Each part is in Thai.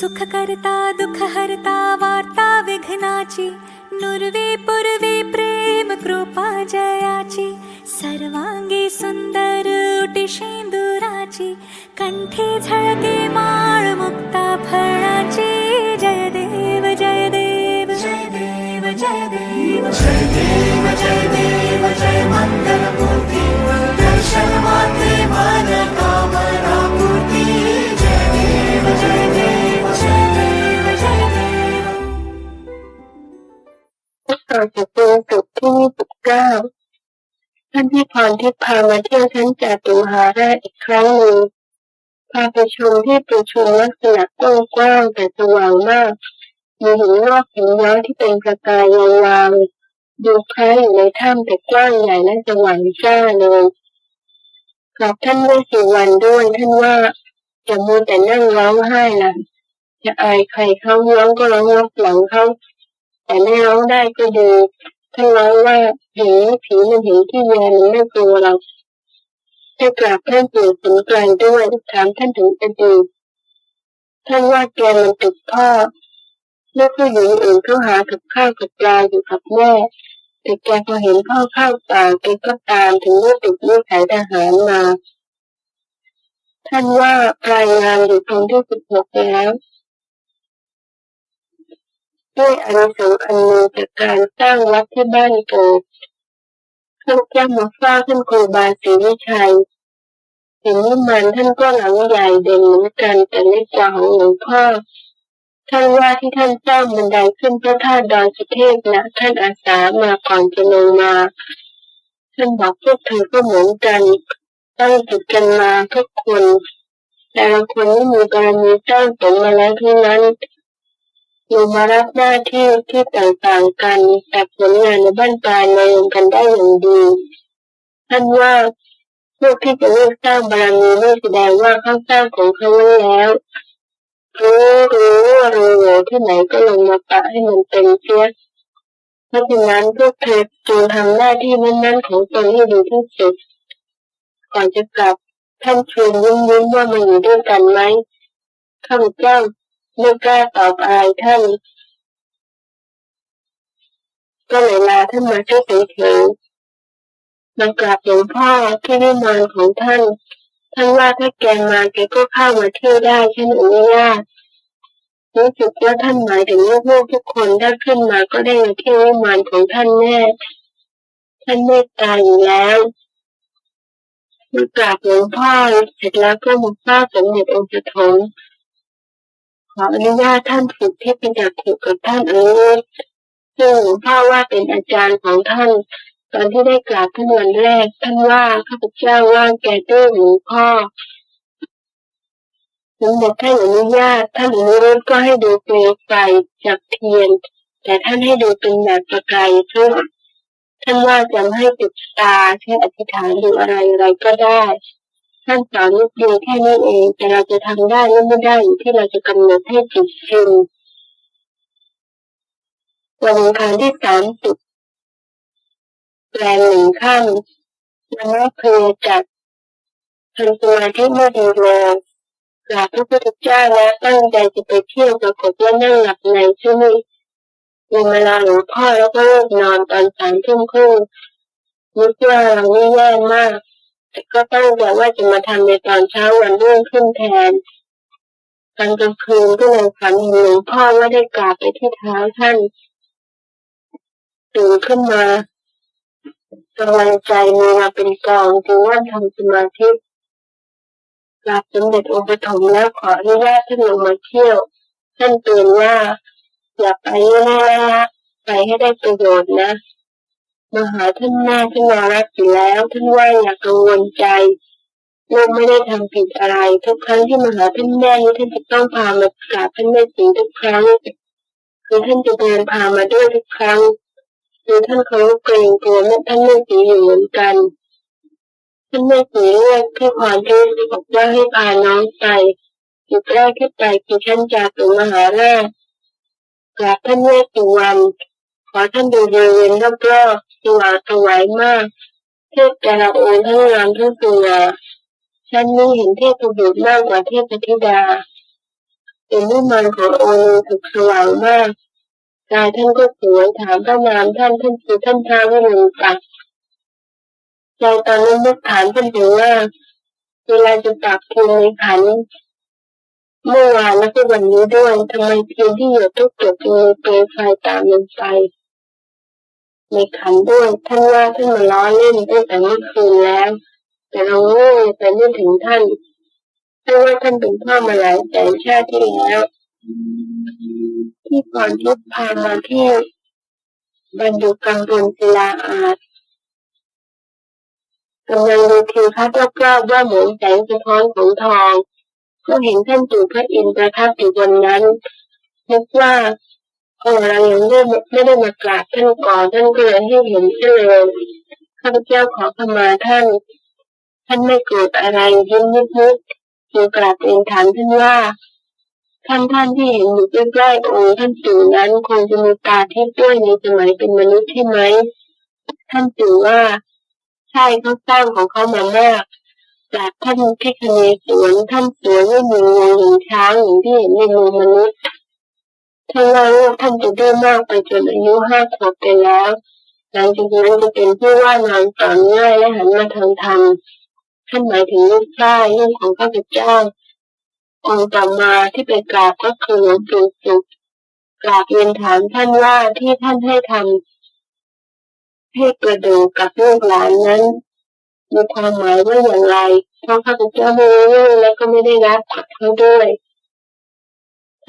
सुख करता दुख हरता वार्ता विघ्नाची नुर्वे पूर्वे प्रेम कृपा जयाची सर्वांगी सुंदर उटी शेंदुराची कंठे झळके माळ मुक्ता फळाची जय देव जय देव. जय देव जय देव जय देव जय देव जय मङ्गलमूर्ति दर्शन माते मन ต่อจากตัวสุดที่สิบเก้าท่านที่พรทิพพามาเที่ยวชั้นจตุหาราชอีกครั้งหนึ่งพาไปชมที่ประชุมลักษณะกว้างๆแต่สว่างมาก มีหินงอกหินย้อยที่เป็นประกายวาวๆดูคล้ายอยู่ในถ้ำแต่กว้างใหญ่และสว่างจ้าเลยกราบท่านเวสสุวรรณด้วยท่านว่าอย่ามัวแต่นั่งร้องไห้ล่ะจะอายใครเขาร้องก็ร้องรับหลังเขา แต่ไม่ร้องได้ก็ดีท่านร้องว่าเห็นผีมันเห็นที่แยมันไม่กลัวเราได้กราบท่านปู่สนกลางด้วยถามท่านถึงอดีตท่านว่าแกมันติดพ่อเมื่อผู้หญิงอื่นเขาหากับข้าวกับปลาอยู่กับแม่แต่แกพอเห็นพ่อเข้าป่าแกก็ตามถึงว่าติดนิสัยทหารมา ท่านว่าปลายงานอยู่ตรงที่สิบหกแล้ว ด้วยอานิสงส์อันหนึ่งจากการสร้างวัดที่บ้านเกิดข้าพเจ้ามาฝ้าท่านครูบาศรีวิชัยเห็นวิมานท่านก็หลังใหญ่เด่นเหมือนกันแต่เล็กกว่าของหลวงพ่อท่านว่าที่ท่านสร้างบันไดขึ้นพระธาตุดอยสุเทพนะท่านอาสามาก่อนจะลงมา ท่านบอกพวกเธอก็เหมือนกันตั้งจิตกันมาทุกคนแต่ละคนที่มีบารมีสร้างสมมาแล้วทั้งนั้น ลงมารับหน้าที่ที่ต่างๆกันแต่ผลงานในบ้านปลายมาลงกันได้อย่างดีท่านว่าพวกที่จะเลือกสร้างบารมีนี่แสดงว่าเขาสร้างของเขาไว้แล้วรู้รู้ว่ารู้รู้ที่ไหนก็ลงมาปะให้มันเต็มเสียเพราะฉะนั้นพวกเธอจงทำหน้าที่นั้นๆของตนให้ดีที่สุดก่อนจะกลับท่านชวนยิ้มยิ้มว่ามาอยู่ด้วยกันไหมข้าพเจ้า ไม่กล้าตอบอายท่าน ก็เลยลาท่านมาที่เฉยๆมากราบหลวงพ่อที่วิมานของท่าน ท่านว่าถ้าแกมาแกก็เข้ามาเที่ยวได้ฉันอนุญาตรู้สึกว่าท่านหมายถึงลูกๆทุกคนถ้าขึ้นมาก็ได้มาเที่ยววิมานของท่านแน่ท่านเมตตาอยู่แล้วมากราบหลวงพ่อเสร็จแล้วก็มาเฝ้าสมเด็จองค์ปฐม ขออนุญาตท่านฝึกเทพจักรกับท่านอนุรุตซึ่งหลวงพ่อว่าเป็นอาจารย์ของท่าน ตอนที่ได้กราบท่านวันแรก ท่านว่าข้าพเจ้าว่าแกตื้อหลวงพ่อสมเด็จท่านอนุญาตท่านอนุรุตก็ให้ดูเปลวไฟจากเทียน แต่ท่านให้ดูเป็นแบบประกายซึ่งท่านว่าจะไม่ให้ติดตาแค่อธิษฐานดูอะไรอะไรก็ได้ ท่านสอนนิดเดียวแค่นี้เอง แต่เราจะทำได้หรือไม่ได้อยู่ที่เราจะกำหนดให้จิตชินวันอังคารที่สามสิบแรมหนึ่งค่ำวันนี้เพลียจัดทำสมาธิไม่ดีเลยกราบพระพุทธเจ้าแล้วตั้งใจจะไปเที่ยวปรากฏว่านั่งหลับในใช่ไหมมีเวลาหลวงพ่อแล้วก็เลิกนอนตอนสามทุ่มครึ่งนึกว่าเรานี่แย่มาก แต่ก็ตั้งใจว่าจะมาทำในตอนเช้าวันรุ่งขึ้นแทนตอนกลางคืนก็เลยฝันเห็นหลวงพ่อว่าได้กราบไปที่เท้าท่านตื่นขึ้นมากำลังใจมีมาเป็นกองจึงว่าทำสมาธิกราบสมเด็จองค์ปฐมแล้วขออนุญาตท่านลงมาเที่ยว ท่านเตือนว่า อย่าไปแน่ละไปให้ได้ประโยชน์นะ มาหาท่านแม่ท่านมารักอยู่แล้วท่านว่าอย่ากังวลใจลูกไม่ได้ทำผิดอะไร ทุกครั้งที่มาหาท่านแม่ท่านจะต้องพามากราบท่านแม่สีทุกครั้งคือท่านจะเดินพามาด้วยทุกครั้งคือท่านเขาเกรงกลัวแม่ท่านแม่สีอยู่เหมือนกันท่านแม่สีเรียกพี่พรที่บอกว่าให้พาน้องไปจุดแรกที่ไปคือท่านจากถึงมหาราชกราบท่านแม่สุวรรณ ขอท่านดูบริเวณรอบๆสว่างสวายมากเทพแต่ละองค์ทั้งงามทั้งสวยฉันนี้เห็นเทพบุตรมากกว่าเทพธิดาเป็นวิมานขององค์ถึกสว่างมากกายท่านก็สวยถามพระนามท่านท่านคือท่านท้าววิรุณปักใจตอนนั้นนึกถามท่านถึงว่าเวลาจะตักภูมิในขันเมื่อวานแล้วก็วันนี้ด้วยทำไมเพียงที่หยดทุกหยดมีเปลวไฟตามลงไป ในขันด้วยท่านว่าท่านมาล้อเล่นตั้งแต่เมื่อคืนแล้ว แต่เราโง่ไปไม่ถึงท่านท่านว่าท่านเป็นพ่อมาหลายแสนชาติที่แล้วที่ก่อนที่พามาที่บรรดุกังบนศิลาอาจกำลังดูทิวทัศน์รอบๆว่าเหมือนแสงสะท้อนของทองก็เห็นท่านจู่พระอินทร์ประทับอยู่บนนั้นนึกว่า เออเรายังไม่ไม่ได้มากราบท่านก่อนท่านก็เลยให้เห็นซะเลยข้าพเจ้าขอขมาท่าน ท่านไม่โกรธอะไรยิ้มนิดๆจึงกราบเรียนถามท่านว่า ท่านท่านที่เห็นอยู่ใกล้ๆองค์ท่านจู่นั้นคงจะมีตาทิพย์ด้วยในสมัยเป็นมนุษย์ใช่ไหมท่านจู่ว่า ใช่เขาสร้างของเขามามากจากท่านที่คเนศวรท่านสวยไม่มีงวงอย่างช้างอย่างที่เห็นในมือมนุษย์ ท่านว่าลูกท่านจะได้มากไปจนอายุห้าขวบไปแล้ว หลังจากนั้นจะเป็นผู้ว่านานต่อง่ายและหันมาทางธรรมท่านหมายถึงลูกชายลูกของข้าพเจ้าองค์ต่อมาที่ไปกราบก็คือหลวงปู่สุขกราบเรียนถามท่านว่าที่ท่านให้ทำให้กระดูกกับลูกหลานนั้นมีความหมายว่าอย่างไรเพราะข้าพเจ้าไม่รู้และก็ไม่ได้รับจากเขาด้วย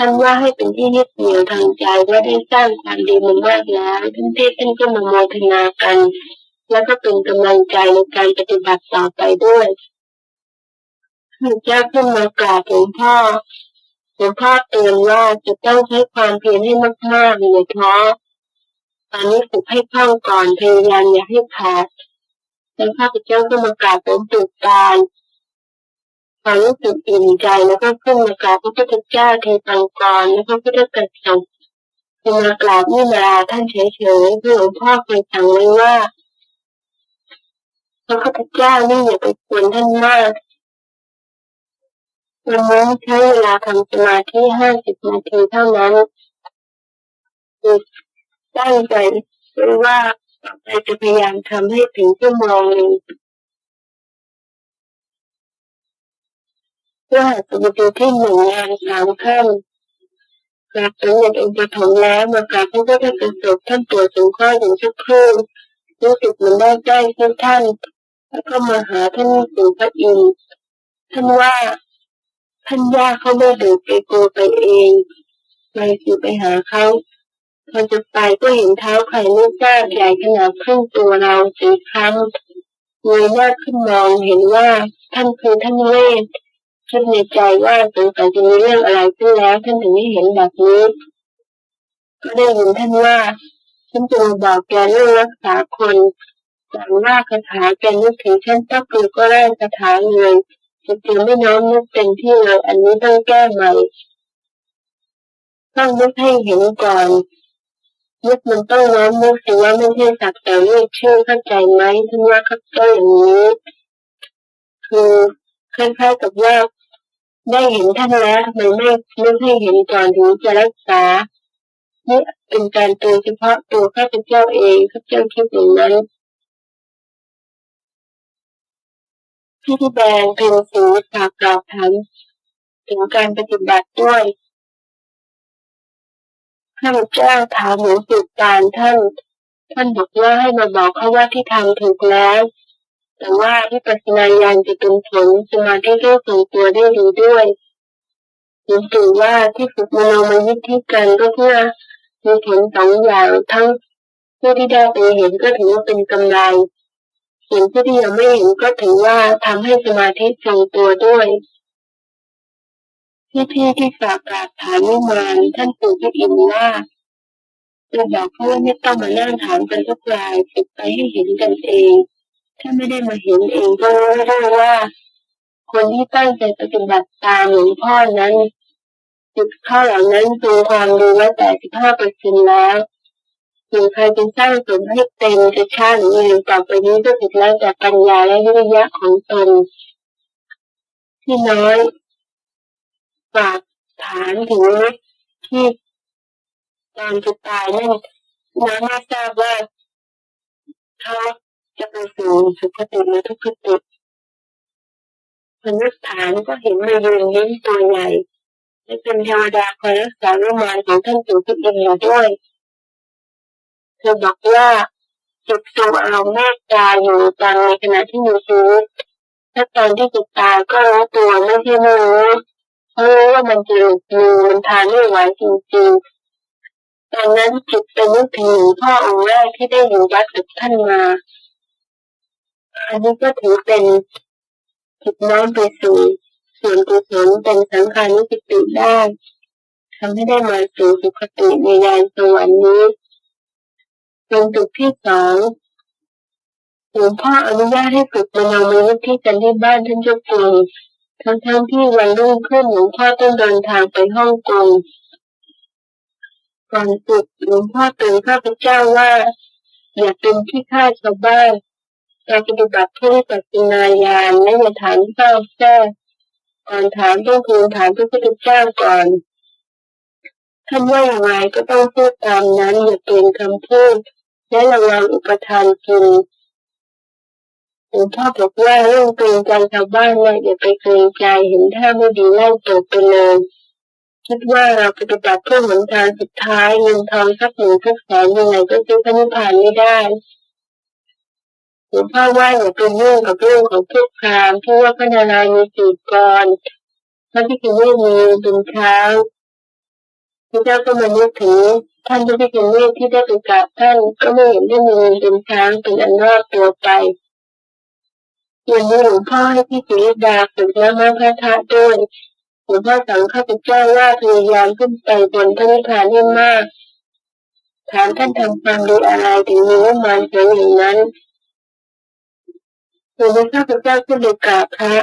ท่านว่าให้เป็นที่ยึดเหนี่ยวทางใจว่าได้สร้างความดีมามากแล้วท่านเทศท่านก็มาโมทนากัน แล้วก็เป็นกำลังใจในการปฏิบัติต่อไปด้วยข้าพเจ้าขึ้นมากราบหลวงพ่อหลวงพ่อเตือนว่าจะต้องใช้ความเพียรให้มากๆอย่าท้อตอนนี้ฝึกให้คล่องก่อนพยายามอย่าให้ขาดแล้วข้าพเจ้าก็มากราบหลวงปู่ตาล ความรู้สึกอิ่มใจแล้วก็ขึ้นมากราบพระพุทธเจ้าเทปังกรแล้วก็พุทธกัสสปจะมากราบนี่มาท่านเฉยๆเพราะหลวงพ่อเคยสั่งไว้ว่าพระพุทธเจ้านี่อย่าไปควรท่านมากวันนี้ใช้เวลาทำสมาธิห้าสิบนาทีเท่านั้นคือตั้งใจไว้ว่าต่อไปจะพยายามทำให้ถึงชั่วโมง หนึ่งเพื่อหาสมดุลที่หนึ่งงานสามขั้นกราบสมเด็จองค์ปฐมแล้วมากราบพระพุทธกสบท่านตรวจสงเคราะห์อย่างสักครู่รู้สึกมันได้ใกล้ท่าน แล้วก็มาหาท่านสู่พระอินทร์ท่านว่าท่านย่าเขาไม่เดินไปโกไปเองไปคือไปหาเขาพอจะไปก็เห็นเท้าไข่ลูกแก้ใหญ่ขนาดครึ่งตัวเราสีครั้งเงยหน้าขึ้นมองเห็นว่าท่านคือท่านเวท คิดในใจว่าสงสัยจะมีเรื่องอะไรขึ้นแล้วท่านถึงไม่เห็นแบบนี้ก็ได้ยินท่านว่าฉันจะมาบอกแกเรื่องรักษาคนสั่งว่าคาถาแกนึกถึงฉันก็คือก็ได้คาถาเลยจะเตรียมไม่น้อมนึกเต็มที่เลยอันนี้ต้องแก้ใหม่ต้องนึกให้เห็นก่อนนึกมันต้องน้อมนึกสิว่าไม่ใช่สักแต่เรียกชื่อเข้าใจไหมท่านว่าเข้าใจอย่างนี้คือคล้ายๆกับว่า ได้เห็นท่านแล้วทำไมไม่นึกให้เห็นก่อนถึงจะรักษานี่เป็นการตือนเฉพาะตัวข้าพเจ้าเองข้าพเจ้าคิดอย่างนั้นพี่ที่แดงเป็นสีฝากกล่าวถามถึงการปฏิบัติด้วยข้าพเจ้าถามหลวงปู่ตาลท่าน ท่านบอกว่าให้มาบอกเขาว่าที่ทำถูกแล้ว แต่ว่าที่ปัสนาญาณจะเป็นผลสมาธิก็ส่งตัวได้ดีด้วยหลวงปู่ว่าที่ฝึกมโนมยิทธิกันก็เพื่อมีผลสองอย่างทั้งผู้ที่ได้ไปเห็นก็ถือว่าเป็นกำไรส่วนผู้ที่ยังไม่เห็นก็ถือว่าทำให้สมาธิทรงตัวด้วยพี่พี่ที่ฝากกราบถามวิมานท่านปู่พระอินว่าจะบอกเขาว่าไม่ต้องมานั่งถามกันทุกรายฝึกไปให้เห็นกันเอง ถ้าไม่ได้มาเห็นเองก็รู้ไม่ได้ว่า คนที่ตั้งใจปฏิบัติตามหลวงพ่อนั้นจุดเข้าเหล่านั้นตัวความดีไว้แต่สิบห้าเปอร์เซ็นแล้วส่วนใครจะสร้างสมให้เต็มจะชาหรือเองต่อไปนี้ก็ติดแล้วแต่ปัญญาและวิริยะของตนที่น้อยฝากฐานถึงที่ตอนจะตายนั่นน้าไม่ทราบว่าเขา จะไปสู่สุคติหรือทุกขติมนุษย์ฐานก็เห็นมายืนยิ้มตัวใหญ่และเป็นเทวดาคอยรักษาวิมานของท่านปู่ทุกอินอยู่ด้วยเธอบอกว่าจิตทรงอารมณ์เมตตาอยู่ตอนในขณะที่มีชีวิตถ้าตอนที่จิตตายก็รู้ตัวไม่ใช่ไม่รู้รู้ว่ามันจะหลุดมือมันทานไม่ไหวจริงๆตอนนั้นจิตเป็นนึกถึงหลวงพ่อองค์แรกที่ได้อยู่วัดกับท่านมา อันนี้ก็ถือเป็นจิตน้อมไปสู่ส่วนกุศลเป็นสังขานุสติได้ทำให้ได้มาสู่สุคติในยานสวรรค์นี้เป็นจุดที่สองหลวงพ่ออนุญาตให้ฝึกมโนมยุทธ์ที่กันที่บ้านท่านเจ้าคุณทั้งทั้งที่วันรุ่งขึ้นหลวงพ่อต้องเดินทางไปฮ่องกงก่อนฝึกหลวงพ่อเตือนข้าพเจ้าว่า อย่าเป็นที่ฆ่าชาวบ้าน การปฏิบัติเพื่อปัจจนายานและอย่าถามเฝ้าแท้ก่อนถามต้องคืนถามพระพุทธเจ้าก่อนท่านว่าอย่างไรก็ต้องพูดตามนั้นอย่าเปลี่ยนคำพูดและระวังอุปทานกินหลวงพ่อบอกว่าเรื่องเกรงใจชาวบ้านเนี่ยอย่าไปเกรงใจเห็นท่าไม่ดีไล่ตกไปเลยคิดว่าเราปฏิบัติเพื่อหนทางสุดท้ายเงินทองสักหนึ่งสักแสนยังไงก็ซื้อพระนิพพานไม่ได้ หลวงพ่อว่าอย่าไปยุ่งกับเรื่องของพวกพรามที่ว่าพระนารายณ์มีสี่กรพระพิฆเนศมีเป็นเท้าพระเจ้าก็มานึกถึงท่านพระพิฆเนศที่ได้ไปกราบท่านก็ไม่เห็นได้มีเป็นช้างเป็นอันรอดตัวไปวันนี้หลวงพ่อให้พี่จิรดาฝึกแล้วมาพระธาตุด้วยหลวงพ่อสั่งข้าพเจ้าว่าพยายามขึ้นไปบนพระนิพพานให้มาก ถามท่านทำความดีอะไรถึงมีวิมานสวยอย่างนั้น หลวงพ่อข้าพเจ้าขึ้นไปกราบพระ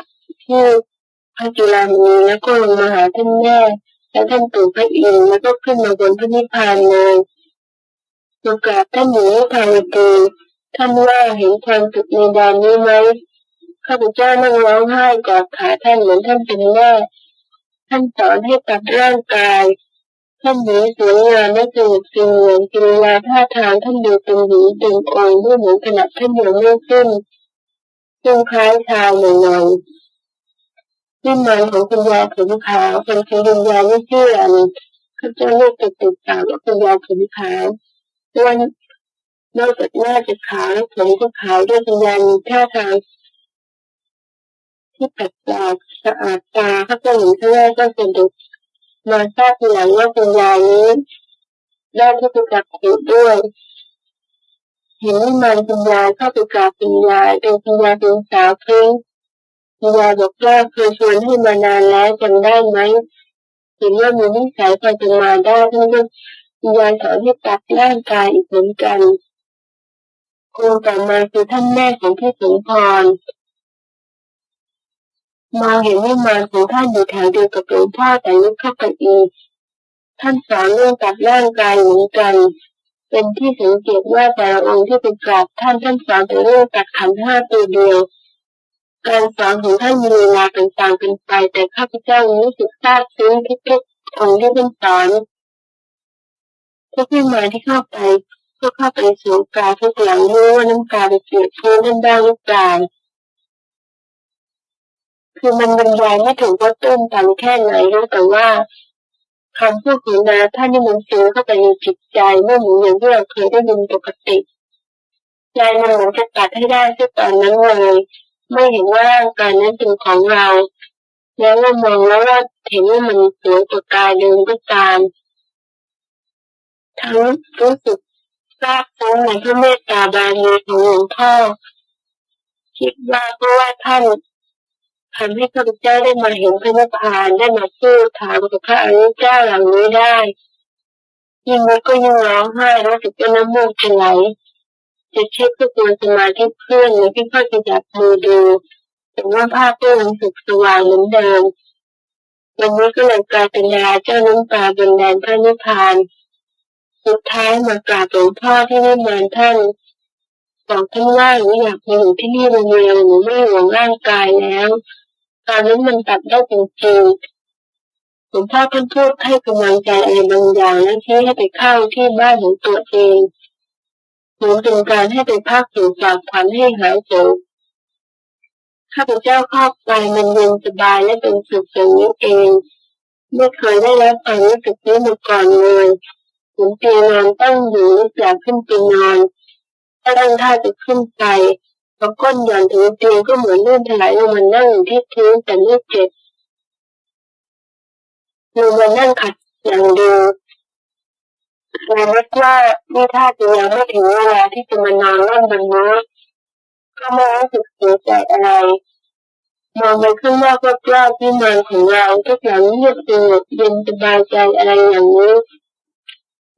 ที่พระจุฬามีแล้วก็ลงมาหาท่านแม่และท่านปู่พระอินทร์แล้วก็ขึ้นมาบนพระนิพพานเลยโอกาสท่านหนีภายตีท่านว่าเห็นความสุขในดานนี้ไหมข้าพเจ้านั่งร้องไห้กอดขาท่านเหมือนท่านเป็นแม่ท่านสอนให้ตัดร่างกายท่านหนีสวยงามและสงบสงวนกิริยาท่าทางท่านดูเป็นหญิงเป็นองค์ด้วยเหมือนขณะท่านยังไม่ขึ้น ซึ่งคล้ายชายหน่อยๆวิมานของคุณยายผมขาวเป็นคุณวิญญาไม่เชื่ออันข้าเจ้าเรียกติดติดตามว่าคุณยายผมขาววันนอกจากหน้าจะขาวแล้วผมก็ขาวด้วยคุณยายมีท่าทางที่แปลกสะอาดตาข้าเจ้าหญิงข้างแรกก็สะดุดมาทราบทีหลังว่าคุณยายนี้ได้ที่ไปจับขูดด้วย เห็นวิมานคุณยายเข้าไปกราบคุณยายเป็นคุณยายเป็นสาวเพิ่งคุณยายบอกว่าเคยชวนให้มานานแล้วจำได้ไหมเห็นว่ามีนิสัยพอจะมาได้ทั้งที่คุณยายสอนให้ตัดร่างกายอีกเหมือนกันคนต่อมาคือท่านแม่ของพี่สมพรมองเห็นวิมานของท่านอยู่แถวเดียวกับหลวงพ่อแต่ลึกเข้าไปอีกท่านสอนเรื่องตัดร่างกายเหมือนกัน เป็นที่สังเกตว่าแต่ละองค์ที่เป็นกราบท่านท่านสอนแต่เรื่องตัดขันห้าตัวเดียวการสอนของท่านมีเวลาต่างๆกันไป แต่ข้าพเจ้ารู้สึกซาบซึ้งทุกๆองค์ที่ท่านสอนทุกวิมาที่เข้าไปก็เข้าไปสูงกาทุกหลังรู้ว่าน้ำกาไปเปียกพื้นท่านบ้างหรือเปล่าคือมันบรรยายไม่ถึงว่าตื้นตันแค่ไหนรู้แต่ว่า คำพูดของนาท่านนี่มันซื้อเข้าไปในจิตใจไม่เหมือนอย่างที่เราเคยได้ยินปกติใจมันเหมือนจะตัดให้ได้ที่ตอนนั้นเลยไม่เห็นว่าร่างกายนั้นเป็นของเรา แล้วก็มองแล้วว่าเห็นว่ามันสวยกว่ากายเดิมก็ตามทั้งรู้สึกทราบซึ้งในพระเมตตาบารมีของหลวงพ่อคิดว่าเพราะว่าท่าน ทำให้ข้าพเจ้าได้มาเห็นพระนิพพานได้มาพูดถามกับพระอริยเจ้าเหล่านี้ได้ยิ่งนี้ก็ยิ่งร้องไห้รู้สึกว่าน้ำมูกจะไหลจะเช็คตัวสมาธิเพื่อนหรือที่พ่อจะจับมือดูแต่ว่าภาพก็ยังสุขสว่างเหมือนเดิมวันนี้ก็เลยกลายเป็นดาเจ้าน้ำตาบนแดนพระนิพพาน สุดท้ายมากราบหลวงพ่อที่นิมานท่านบอกท่านว่าหนูอยากมาอยู่ที่นี่เร็วๆหนูไม่ห่วงร่างกายแล้ว ตอนนั้นมันตัดได้จริงๆหลวงพ่อท่านพูดให้กำลังใจอะไรบางอย่างและชี้ให้ไปเข้าที่บ้านของตัวเองหมือนเป็นการให้ไปพักอยู่ฝากฝันให้หายโศกข้าพเจ้าครอบไปมันเย็นสบายและเป็นสุขอย่างนี้เอง ไม่เคยได้รับความรู้สึกนี้มาก่อนเลยเหมือนเตียงนอนตั้งอยู่นึกอยากขึ้นไปนอนถ้าตั้งท่าจะขึ้นไป พอก้นหย่อนถึงเตียงก็เหมือนลื่นถลายลงมานั่งอยู่ที่พื้นแต่ไม่เจ็บลงมานั่งขัดอย่างเดียวเราคิดว่านี่ถ้าจะยังไม่ถึงเวลาที่จะมานอนเล่นบนนี้ก็ไม่รู้สึกเสียใจอะไรมองไปข้างนอกรอบๆที่นอนของเราทุกอย่างเงียบสงบเย็นสบายใจอะไรอย่างนี้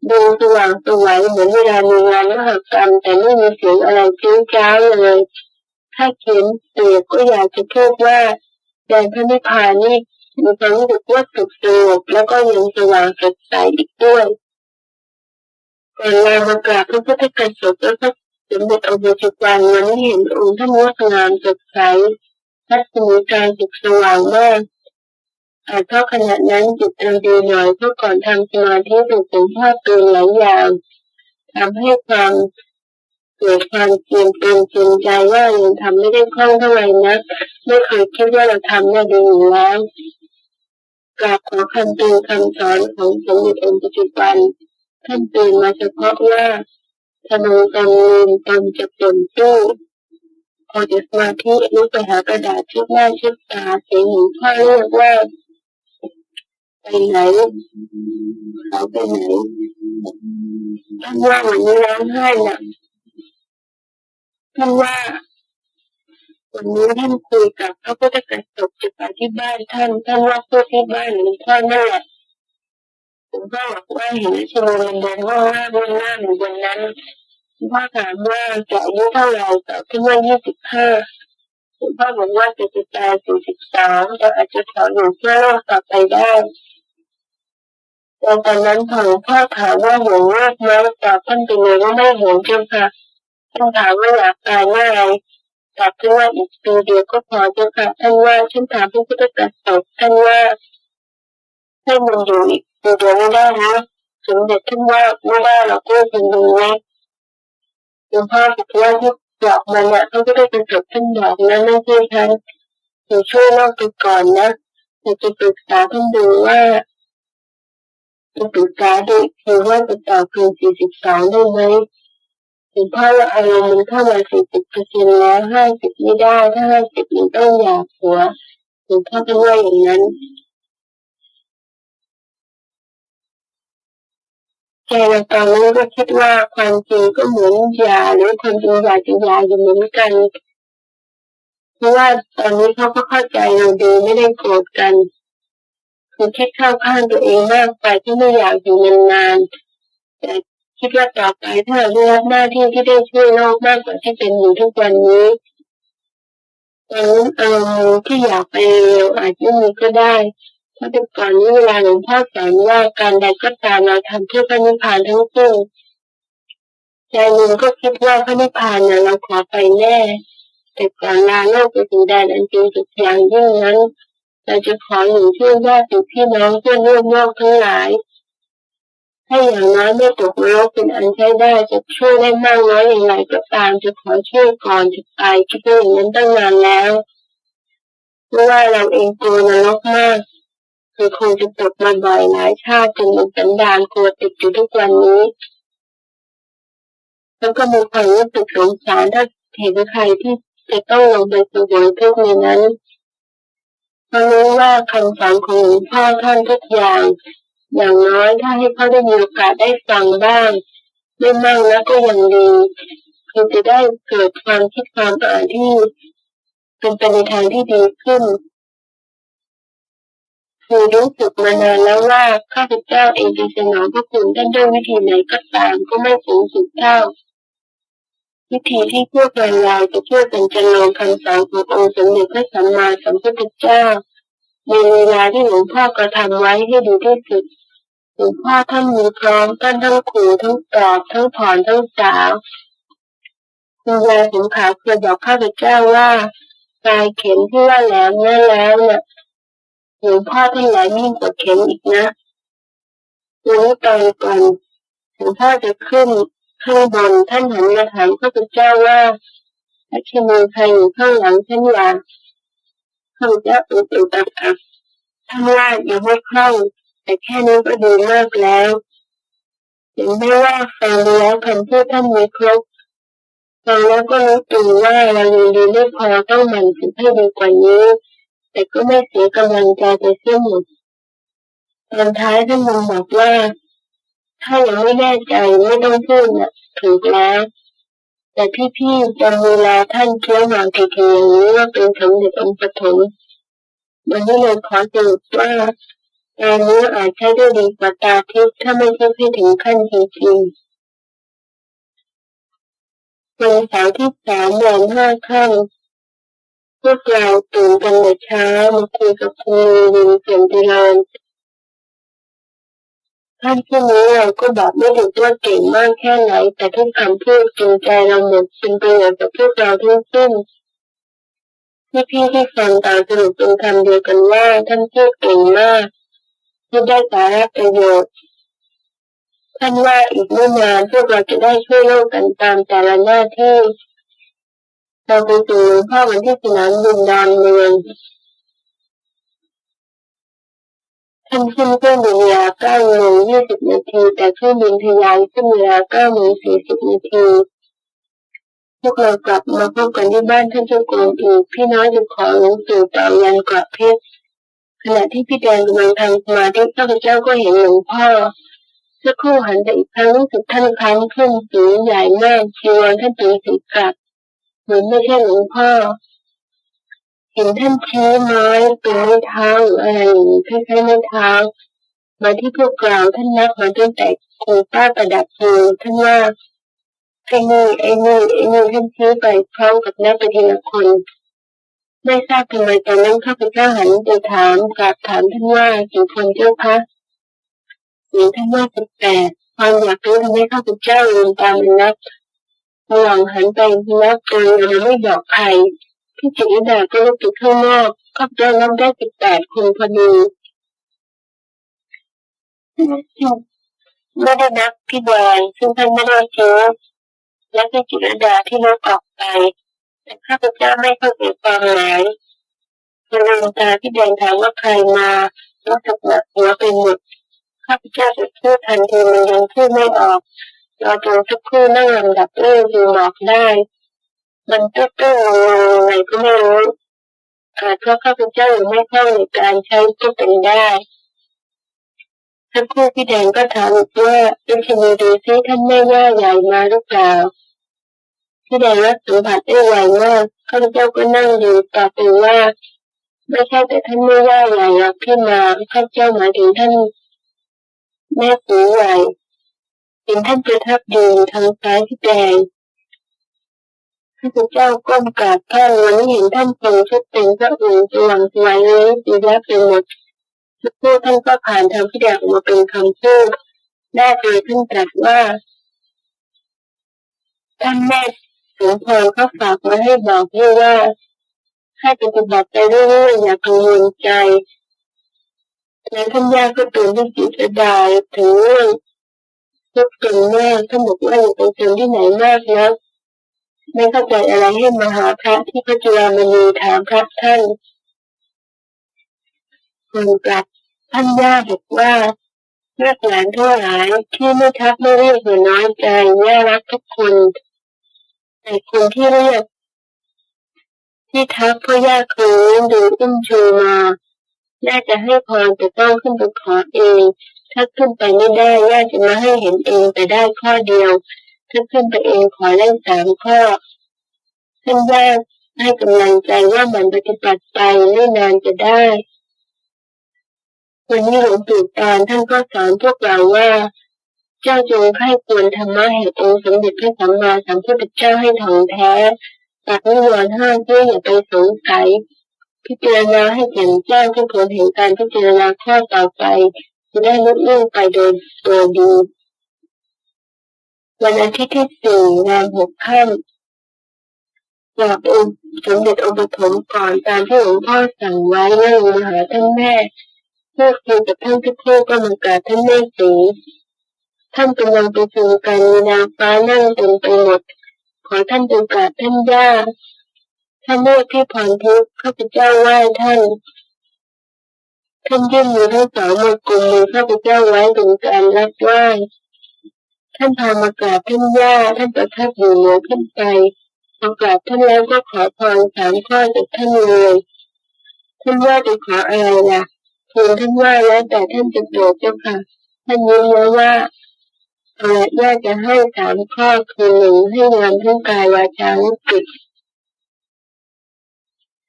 ดูสว่างสวยเหมือนเวลามีงานมหกรรมแต่ไม่มีเสียงอะไรจิ้งจ้าวเลย ถ้าเขียนเสียก็อยากจะพูดว่าแดนพระนิพพานนี่มีความรู้สึกว่าสุขสงบแล้วก็ยังสว่างสดใสอีกด้วยก่อนเรามากราบพระพุทธกษัตริย์แล้วก็สมเด็จองค์ปัจจุบันนั้นเห็นองค์ท่านงดงามสดใสทัศนีการสุขสว่างมาก อาจเพราะขณะนั้นจิตเราดีหน่อยเพราะก่อนทำสมาธิถูกผมพ่อเตือนหลายอย่างทำให้ความเกิดความเปลี่ยนเปลี่ยนเปลี่ยนใจว่ายังทำไม่ได้คล่องเท่าไหร่นักไม่เคยคิดว่าเราทำได้ดีอยู่แล้วกราบขอคำเตือนคำสอนของสมเด็จองค์ปัจจุบันท่านเตือนมาเฉพาะว่าธนูกำลืมตอนจะเป็นตู้พอจะสมาธิลุกไปหากระดาษชุดหน้าชุดตาเสียงหญิงพ่อเรียกว่า ไปไหนเขาไปไหนท่านว่าวันนี้ร้องไห้หนักท่านว่าวันนี้ท่านคุยกับพระพุทธกษัตริย์จะไปที่บ้านท่านท่านว่าพูดที่บ้านหลวงพ่อนั่นแหละหลวงพ่อบอกว่าเห็นชโลมันเดินว่าหน้าบนหน้าอยู่บนนั้นวงพ่อถามว่าจะอายุเท่าไหร่ตอบขึ้นว่ายี่สิบห้าหลวงพ่อบอกว่าจะจะตายสี่สิบสามแต่อาจจะขออยู่เพื่อโลกต่อไปได้ แต่ตอนนั้นพอหงพ่อถามว่าห่วงมากไหมตอบท่านไปเลยว่าไม่ห่วงเจ้าค่ะท่านถามว่าอยากตายเมื่อไรตอบท่านว่าอีกปีเดียวก็พอเจ้าค่ะท่านว่าท่านถามพระพุทธกษัตริย์ท่านว่าให้มันอยู่อีกปีเดียวไม่ได้นะสมเด็จท่านว่าไม่ได้เราก็เป็นดูนะหลวงพ่อบอกว่าที่บอกมันเนี่ยเขาก็ได้เป็นจบท่านบอกนะไม่ใช่ท่านอยู่ช่วยโลกไปก่อนนะเรากจะปรึกษาท่านดูว่า จะปรึกษาดูคือว่าจะต่อคืนสี่สิบสองได้ไหมหลวงพ่อว่าอารมณ์มันเข้ามาสี่สิบเปอร์เซ็นต์แล้วห้าสิบไม่ได้ถ้าห้าสิบมันต้องหยาบหัวหลวงพ่อก็ว่าอย่างนั้นใจในตอนนั้นก็คิดว่าความจริงก็เหมือนยาหรือความจริงยาจะยาอยู่เหมือนกันเพราะว่าตอนนี้เขาก็เข้าใจเราดีไม่ได้โกรธกัน คือคิดเข้าข้างตัวเองมากไปที่ไม่อยากอยู่นานๆแต่คิดว่าต่อไปถ้าเราได้หน้าที่ที่ได้ช่วยโลกมากกว่าที่เป็นอยู่ทุกวันนี้ตอนนั้นเออที่อยากไปเร็วอาจจะมีก็ได้เพราะแต่ก่อนนี้เวลาหลวงพ่อสอนว่าการใดก็ตามเราทำเพื่อพระนิพพานทั้งสิ้นใจหนึ่งก็คิดว่าพระนิพพานเนี่ยเราขอไปแน่แต่ก่อนลาโลกไปถึงแดนอันจริงสุดอย่างยิ่งนั้น เราจะขออยู่เพื่อญาติพี่น้องเพื่อนร่วมโลกทั้งหลายให้อย่างน้อยไม่ตกนรกเป็นอันใช้ได้จะช่วยได้มากน้อยอย่างไรก็ตามจะขอช่วยก่อนจะตายคิดอย่างนั้นตั้งนานแล้วเพราะว่าเราเองกลัวนรกมากคือคงจะตกมาบ่อยหลายชาติจนเป็นสันดานกลัวติดอยู่ทุกวันนี้แล้วก็มีความรู้สึกสงสารถ้าเห็นใครที่จะต้องลงไปสวยทุกในนั้น เพราะรู้ว่าคำสอนของหลวงพ่อท่านทุกอย่าง อย่างน้อยถ้าให้เขาได้มีโอกาสได้ฟังบ้าง ไม่มากแล้วก็ยังดีคือจะได้เกิดความคิดความอ่านที่เป็นไปในทางที่ดีขึ้นคือรู้สึกมานานแล้วว่าข้าพเจ้าเองจะสนองพระคุณท่านด้วยวิธีไหนก็ตามก็ไม่สูงสุดเท่า วิธีที่พวกเราเราจะช่วยกันจันลงคำสอนขององค์สมเด็จพระสัมมาสัมพุทธเจ้าในเวลาที่หลวงพ่อกระทำไว้ให้ดีที่สุดหลวงพ่อท่านมีพร้อมท่านทั้งขู่ทั้งตอบทั้งผ่อนทั้งสาวคุณยายสงขาเคยบอกข้าพเจ้าว่าปลายเข็มที่ว่าแหลมนั่นแล้วเนี่ยหลวงพ่อท่านหลายยิ่งกว่าเข็มอีกนะวันนี้ตอนก่อนหลวงพ่อจะขึ้น ข้างบนท่านหันมาถามข้าพเจ้าว่าพระเคมีใครอยู่ข้างหลังท่านอยากข้าพเจ้าอุดอุดอักอักท่านว่ายังไม่คล่องแต่แค่นี้ก็ดีมากแล้วถึงแม้ว่าฟังแล้วคำพูดท่านมีครบฟังแล้วก็รู้ตัวว่าเรายังดีไม่พอต้องมันฝึกให้ดีกว่านี้ แต่ก็ไม่เสียกำลังใจไปเสียหมดตอนท้ายท่านยังบอกว่า ถ้ายังไม่แน่ใจไม่ต้องพูดนะถูกแล้ว แต่พี่ๆจำเวลาท่านเคี้ยวหมากเทีๆอย่างนี้ว่าเป็นสมเด็จองค์ปฐมวันนี้เลยขอสรุปว่าการนี้อาจใช้ได้ดีกว่าตาทิพย์ถ้าไม่ใช่ให้ถึงขั้นจริงๆวันเสาร์ที่สามเดือนห้าค่ำพวกเราตื่นกันแต่เช้ามาคุยกับคุณวินเสียงเจริญ ท่านที่นี้เราก็บอกไม่ถูกว่าเก่งมากแค่ไหน แต่ทุกคำพูดจริงใจเราหมดเป็นประโยชน์กับพวกเราทั้งสิ้นที่พี่ที่ฟังต่างสรุปเป็นคำเดียวกันว่าท่านพูดเก่งมากที่ได้สาระประโยชน์ท่านว่าอีกไม่นานพวกเราจะได้ช่วยโลกกันตามแต่ละหน้าที่เราไปสู่หลวงพ่อวันที่สนามบินดอนเมือง ท่านขึ้นเครื่องบินเวลาเก้าโมงยี่สิบนาที แต่เครื่องบินทะยานขึ้นเวลาเก้าโมงสี่สิบนาที พวกเรากลับมาพบกันที่บ้านท่านเจ้าโกงอีกพี่น้อยจะขอหลวงปู่ต่อยันกระเพชรขณะที่พี่แดงกำลังทำสมาธิข้าพเจ้าก็เห็นหลวงพ่อสักครู่หันไปอีกครั้งรู้สึกท่านครั้งขึ้นสูงใหญ่มากชีวรท่านตีสีกลับเหมือนไม่ใช่หลวงพ่อ ห็นท่านชี้ไม้เป็นไม้เท้าหรืออะไรคล้ายๆไม้เท้ามาที่พวกเราท่านนับมาตั้งแต่ครูป้าประดับมือท่านว่าไอ้นี่ไอ้นี่ไอ้นี่ท่านชี้ไปพร้อมกับนับไปทีละคนไม่ทราบทำไมตอนนั้นข้าพเจ้าหันไปถามกราบถามท่านว่ากี่คนเจ้าคะหรือท่านว่าสิบแปดความอยากรู้ทำให้ข้าพเจ้าลืมตามนับระหว่างหันไปนับตัวยังไม่บอกใคร พี่จิตรดาก็ลุกไปข้างนอกข้าพเจ้านับได้สิบแปดคนพอดีไม่ได้นับพี่แดงซึ่งท่านไม่ได้ชี้และพี่จิตรดาที่ลบออกไป แต่ข้าพเจ้าไม่เข้าใจความหมายพลืมตาพี่แดงถามว่าใครมารู้สึกหนักหัวไปหมดข้าพเจ้าจะพูดทันทีมันยังพูดไม่ออกเราจนสักครู่นั่งลำดับเรื่องดูบอกได้ มันตื้อๆงงๆไงก็ไม่รู้อาจเพราะข้าพเจ้าไม่คล่องในการใช้ก็เป็นได้ท่านคู่พี่แดงก็ถามว่าเป็นชนีดูซิท่านแม่ย่าใหญ่มาหรือเปล่าพี่แดงรับสัมผัสได้ไวมากข้าพเจ้าก็นั่งอยู่ตอบไปว่า ไม่ใช่แต่ท่านแม่ย่าใหญ่หรอกที่มาข้าพเจ้าหมายถึงท่านแม่ปูใหญ่เห็นท่านประทับยืนทางซ้ายพี่แดง ข้าพเจ้าก้มกราบท่านวันนี้เห็นท่านทรงชุดเต็มพระองค์สว่างสวยเลยดีแล้วเป็นหมดทุกพูดท่านก็ผ่านทางพี่แดงออกมาเป็นคำพูดได้โดยท่านตรัสว่า ท่านแม่สมพรเขาฝากมาให้บอกให้ว่า ให้ปฏิบัติไปเรื่อยๆอย่ากังวลใจแล้วท่านย่าก็ตื่นที่จิตดาถึงเรื่องทุกข์จนแม่ท่านบอกว่าอย่าไปจนที่ไหนมากนะ ไม่เข้าใจอะไรให้มาหาพระที่พระจุลามณีถามพระท่านคนกลับท่านย่าบอกว่าลือกหลานทั่วหลายที่ไม่ทักไม่เรียกหรือน้อยใจย่ารักทุกคนแต่คนที่เรียกที่ทักพราะย่าเคยเลี้ยงดูอุ้มชูมาย่าจะให้พรแต่ต้องขึ้นไปขอเอง ถ้าขึ้นไปไม่ได้ย่าจะมาให้เห็นเองแต่ได้ข้อเดียว ถ้าขึ้นไปเองขอเล่นสามข้อท่านย่าให้กำลังใจว่ามันปฏิบัติไปไม่นานจะได้ วันนี้หลวงปู่ตาลท่านก็สอนพวกเราว่า เจ้าจงให้ควรธรรมะแห่งองค์สมเด็จพระสัมมาสัมพุทธเจ้าให้ถ่องแท้ตัดนิวรณ์ห้าเพื่ออย่าไปสงสัยพิจารณาให้แจ่มแจ้งทุกผลแห่งการพิจารณาข้อต่อไปจะได้ลดเรื่องไปโดยตัวดี วันอาทิตย์ที่สี่งานหกค่ำกราบองค์สมเด็จองค์ปฐมก่อนตามที่หลวงพ่อสั่งไว้แล้วลงมาหาท่านแม่พูดคุยกับท่านทุกคู่ก็มากราบท่านแม่สีท่านกำลังประชุมกันมีนางฟ้านั่งเต็มไปหมดขอท่านจงกราบท่านย่าท่านเมฆที่ผ่อนทุกข์ข้าพเจ้าไหว้ท่านท่านยื่นมือทั้งสองมากลุ่มมือข้าพเจ้าไว้เป็นการรับไหว้ ท่านพามากราบท่านย่าท่านประทับอยู่เหนือขึ้นไปพอกราบท่านแล้วก็ขอพรสามข้อจากท่านเลยท่านย่าจะขออะไรล่ะทูลท่านว่าแล้วแต่ท่านจะโปรดเจ้าค่ะท่านยิ้มแล้วว่าเอะไรย่าจะให้สามข้อคือหนึ่งให้งานทั้งกายวาจาและจิต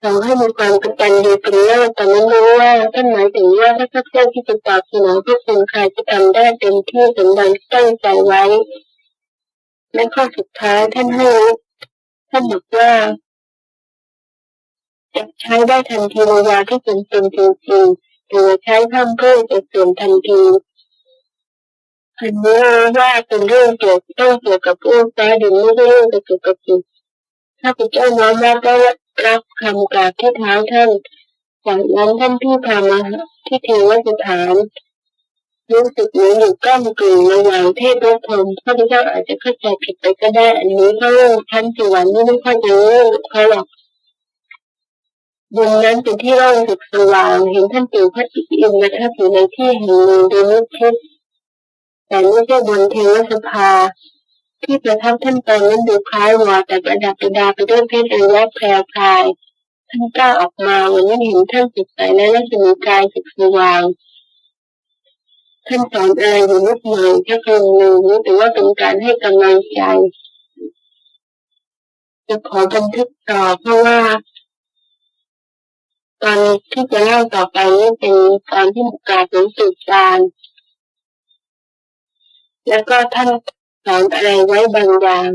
สองให้มีความกตัญญูเป็นเลิศแต่ไม่รู้ว่าท่านหมายถึงว่าถ้าข้าพเจ้าที่จะตอบสนองพระคุณใครจะทำได้เต็มที่สมดังที่ตั้งใจไว้ และข้อสุดท้ายท่านให้ท่านบอกว่าจะใช้ได้ทันทีเวลาที่เป็นเป็นจริงๆหรือใช้เพิ่มเพื่อจะเสื่อมทันทีอันนี้ว่าเป็นเรื่องเกี่ยวต้องเกี่ยวกับเรื่องฟ้าดินไม่ใช่เรื่องเกี่ยวกับจิตถ้าพระเจ้าน้อมรับได้ รับคำกราบที่เท้าท่านจากนั้นท่านที่พามาที่เทวสถานรู้สึกเหมือนอยู่ก้ามกึ่งระหว่างเทพและพรหมพระพุทธเจ้าอาจจะเข้าใจผิดไปก็ได้ อันนี้เขาท่านสวรรค์นี่ไม่ค่อยจะรู้เขาหรอกบนนั้นเป็นที่ร่องสุดสว่างเห็นท่านปู่พระอิศวรประทับอยู่ในที่แห่งหนึ่งโดยไม่คิดแต่ไม่ใช่บนเทวสภา ที่ประทับท่านไปนั้นดูคล้ายวอแต่ประดับประดาไปด้วยเพชรอัญญแพรวพรายท่านก้าวออกมาเหมือนเห็นท่านสุดใสและรัศมีกายสุดสว่างท่านสอนอะไรอยู่นิดหน่อยแค่คำหนึ่งแต่ว่าเป็นการให้กำลังใจ จะขอบันทึกต่อเพราะว่า ตอนที่จะเล่าต่อไปนี่เป็นตอนที่กาศถึงสุดการ แล้วก็ท่าน สอนอะไรไว้บางอย่าง